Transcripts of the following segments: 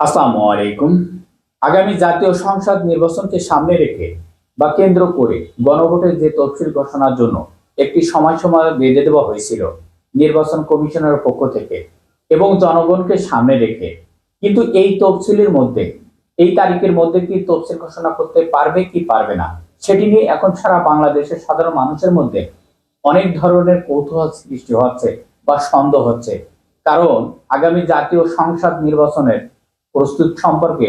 আসসালামু আলাইকুম। আগামী জাতীয় সংসদ নির্বাচনকে সামনে রেখে বা কেন্দ্র করে গণভোটের যে তফসিল ঘোষণার জন্য একটি সময়সীমা বেঁধে দেওয়া হয়েছিল নির্বাচন কমিশনের পক্ষ থেকে এবং জনগণকে সামনে রেখে। কিন্তু এই তফসিলের মধ্যে, এই তারিখের মধ্যে কি তফসিল ঘোষণা করতে পারবে কি পারবে না, সেটি নিয়ে এখন সারা বাংলাদেশের সাধারণ মানুষের মধ্যে অনেক ধরনের কৌতূহল সৃষ্টি হচ্ছে বা সন্দেহ হচ্ছে। কারণ আগামী জাতীয় সংসদ নির্বাচনের প্রস্তুত সম্পর্কে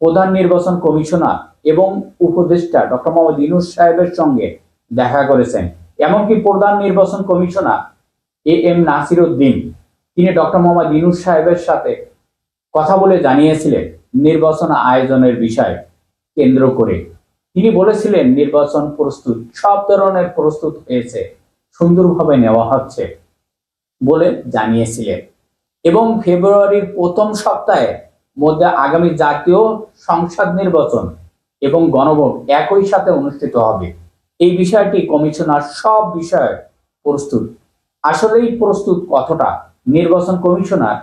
প্রধান নির্বাচন কমিশনার এবং উপদেষ্টা ডক্টর মোহাম্মদ ইনুস সাহেবের সঙ্গে দেখা করেছেন। এমনকি প্রধান নির্বাচন commissioner A M Nasir Uddin তিনি ডক্টর মোহাম্মদ ইনুস সাহেবের সাথে কথা বলে জানিয়েছিলেন নির্বাচন আয়োজনের বিষয় কেন্দ্র করে। তিনি বলেছিলেন, নির্বাচন প্রস্তুত, সব ধরনের প্রস্তুত হয়েছে, সুন্দরভাবে নেওয়া হচ্ছে বলে জানিয়েছিলেন। এবং ফেব্রুয়ারির প্রথম সপ্তাহে মধ্যে আগামী জাতীয় সংসদ নির্বাচন এবং গণভোট একই সাথে অনুষ্ঠিত হবে। এই বিষয়টি কমিশনার সব বিষয়ে প্রস্তুত। আসলেই প্রস্তুত কতটা নির্বাচন কমিশনার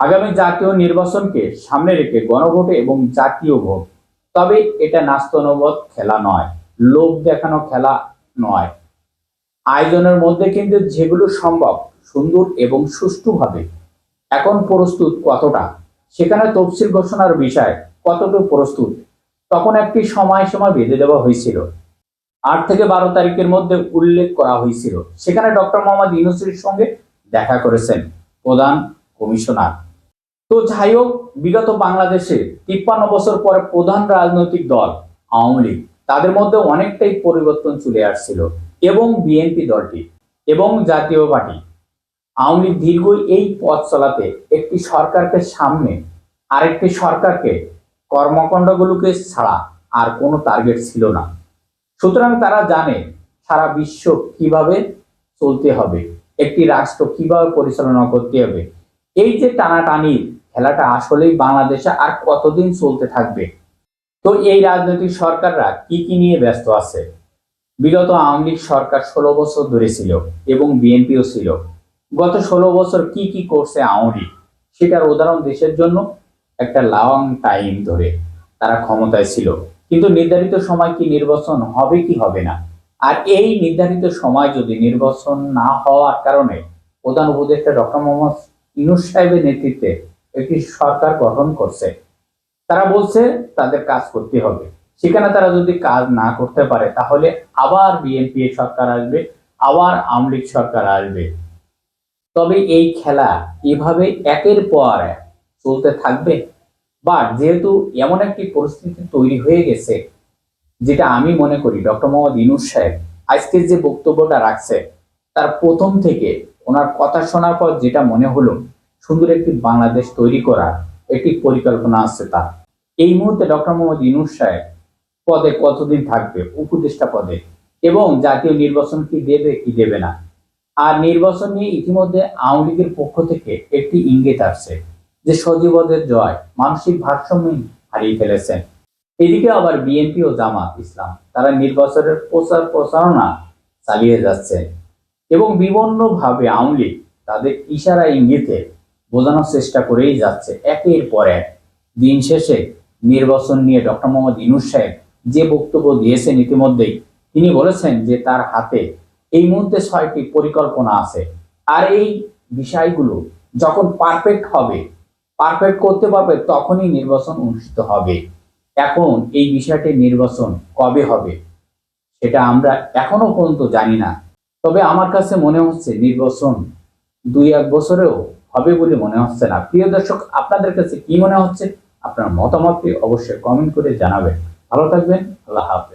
আগামী জাতীয় নির্বাচনকে সামনে রেখে গণভোটে এবং জাতীয় ভোট। তবে এটা নাস্তনবোধ খেলা নয় লোক দেখানো খেলা নয়। আয়োজনের মধ্যে কিন্তু যেগুলো সম্ভব, সুন্দর এবং সুষ্ঠুভাবে। এখন প্রস্তুত কতটা সেখানে তফসিল ঘোষণার বিষয় কতটুকু প্রস্তুত? তখন একটি সময়সীমা বেঁধে দেওয়া হয়েছিল। আট থেকে বারো তারিখের মধ্যে উল্লেখ করা হয়েছিল। সেখানে ডক্টর মোহাম্মদ ইউনুসের সঙ্গে দেখা করেছেন প্রধান কমিশনার। তো যাই হোক, বিগত বাংলাদেশে তিপ্পান্ন বছর পরে প্রধান রাজনৈতিক দল, আওয়ামী লীগ, তাদের মধ্যে অনেকটাই পরিবর্তন চলে আসছিল, এবং বিএনপি দলটি, এবং জাতীয় পার্টি। আওয়ামী দীর্ঘ এই পথ চলাতে একটি সরকারকে সামনে, আরেকটি সরকারকে কর্মকাণ্ডগুলোকে ছাড়া আর কোনো টার্গেট ছিল না। সুতরাং তারা জানে সারা বিশ্ব কীভাবে চলতে হবে, একটি রাষ্ট্র কীভাবে পরিচালনা করতে হবে। এই যে টানাটানির খেলাটা আসলেই বাংলাদেশে আর কতদিন চলতে থাকবে? তো এই রাজনৈতিক সরকাররা কি কি নিয়ে ব্যস্ত আছে? বিগত আওয়ামী লীগ সরকার ষোলো বছর ধরে ছিল এবং বিএনপিও ছিল। গত ষোলো বছর কি কি করছে আওয়ামী সেটার উদাহরণ দেশের জন্য একটা লং টাইম ধরে তারা ক্ষমতায় ছিল। কিন্তু নির্ধারিত সময় কি নির্বাচন হবে কি হবে না? আর এই নির্ধারিত সময় যদি নির্বাচন না হওয়ার কারণে প্রধান উপদেষ্টা ডক্টর মোহাম্মদ ইনুস সাহেবের নেতৃত্বে একটি সরকার গঠন করছে, তারা বলছে তাদের কাজ করতে হবে। সেখানে তারা যদি কাজ না করতে পারে, তাহলে আবার বিএনপি সরকার আসবে, আবার আওয়ামী লীগ সরকার আসবে। তবে এই খেলা এভাবে একের পর এক চলতে থাকবে। বা যেহেতু এমন একটি পরিস্থিতি তৈরি হয়ে গেছে, যেটা আমি মনে করি ডক্টর মোহাম্মদ ইনুস সাহেব আজকের যে বক্তব্যটা রাখছে, তার প্রথম থেকে ওনার কথা শোনার পর যেটা মনে হলো, সুন্দর একটি বাংলাদেশ তৈরি করার একটি পরিকল্পনা আছে তার। এই মুহূর্তে ডক্টর মোহাম্মদ ইনুস সাহেব পদে কতদিন থাকবে, উপদেষ্টা পদে, এবং জাতীয় নির্বাচন কি দেবে কি দেবে না? আর নির্বাচন নিয়ে ইতিমধ্যে আওয়ামী লীগের পক্ষ থেকে একটি ইঙ্গিত আসছে যে সজীবদের জয় মানসিক ভারসাম্য হারিয়ে ফেলেছেন। এদিকে আবার বিএনপি ও জামাত ইসলাম, তারা নির্বাচনের প্রচার প্রচারণা চালিয়ে যাচ্ছে এবং বিভিন্নভাবে আওয়ামী লীগ তাদের ইশারা ইঙ্গিতে বোঝানোর চেষ্টা করেই যাচ্ছে। একের পর এক দিন শেষে নির্বাচন নিয়ে ডক্টর মোহাম্মদ ইনুস সাহেব যে বক্তব্য দিয়েছেন ইতিমধ্যেই, তিনি বলেছেন যে তার হাতে এই মুহূর্তে ছয়টি পরিকল্পনা আছে। আর এই বিষয়গুলো যখন পারফেক্ট হবে পারফেক্ট করতে পারবে তখনই নির্বাচন অনুষ্ঠিত হবে। এখন এই বিষয়টি নির্বাচন কবে হবে, সেটা আমরা এখনও পর্যন্ত জানি না। তবে আমার কাছে মনে হচ্ছে নির্বাচন দুই এক বছরেও হবে বলে মনে হচ্ছে না। প্রিয় দর্শক, আপনাদের কাছে কি মনে হচ্ছে? আপনার মতামতটি অবশ্যই কমেন্ট করে জানাবেন। ভালো থাকবেন, আল্লাহ হাফেজ।